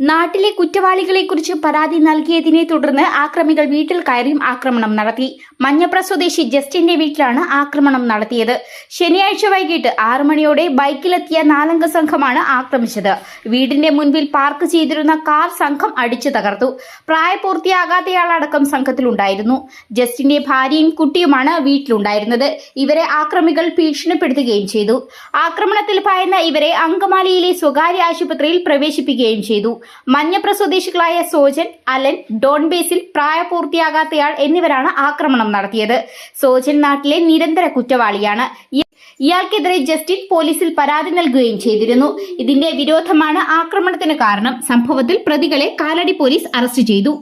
നാട്ടിലെ കുറ്റവാളികളെക്കുറിച്ച് പരാതി നൽകിയതിനെ തുടർന്ന് ആക്രമികൾ വീട്ടിൽ കയറിയും ആക്രമണം നടത്തി. മഞ്ഞപ്ര സ്വദേശി ജസ്റ്റിന്റെ വീട്ടിലാണ് ആക്രമണം നടത്തിയത്. ശനിയാഴ്ച വൈകിട്ട് ആറു മണിയോടെ ബൈക്കിലെത്തിയ നാലംഗ സംഘമാണ് ആക്രമിച്ചത്. വീടിന്റെ മുൻപിൽ പാർക്ക് ചെയ്തിരുന്ന കാർ സംഘം അടിച്ചു തകർത്തു. പ്രായപൂർത്തിയാകാത്തയാളടക്കം സംഘത്തിലുണ്ടായിരുന്നു. ജസ്റ്റിന്റെ ഭാര്യയും കുട്ടിയുമാണ് വീട്ടിലുണ്ടായിരുന്നത്. ഇവരെ ആക്രമികൾ ഭീഷണിപ്പെടുത്തുകയും ചെയ്തു. ആക്രമണത്തിൽ ഭയന്ന ഇവരെ അങ്കമാലിയിലെ സ്വകാര്യ ആശുപത്രിയിൽ പ്രവേശിപ്പിക്കുകയും ചെയ്തു. മഞ്ഞപ്ര സ്വദേശികളായ സോജൻ അലൻ ഡോൺ ബേസിൽ പ്രായപൂർത്തിയാകാത്തയാൾ എന്നിവരാണ് ആക്രമണം നടത്തിയത്. സോജൻ നാട്ടിലെ നിരന്തര കുറ്റവാളിയാണ്. ഇയാൾക്കെതിരെ ജസ്റ്റിൻ പോലീസിൽ പരാതി നൽകുകയും ചെയ്തിരുന്നു. ഇതിന്റെ വിരോധമാണ് ആക്രമണത്തിന് കാരണം. സംഭവത്തിൽ പ്രതികളെ കാലടി പോലീസ് അറസ്റ്റ് ചെയ്തു.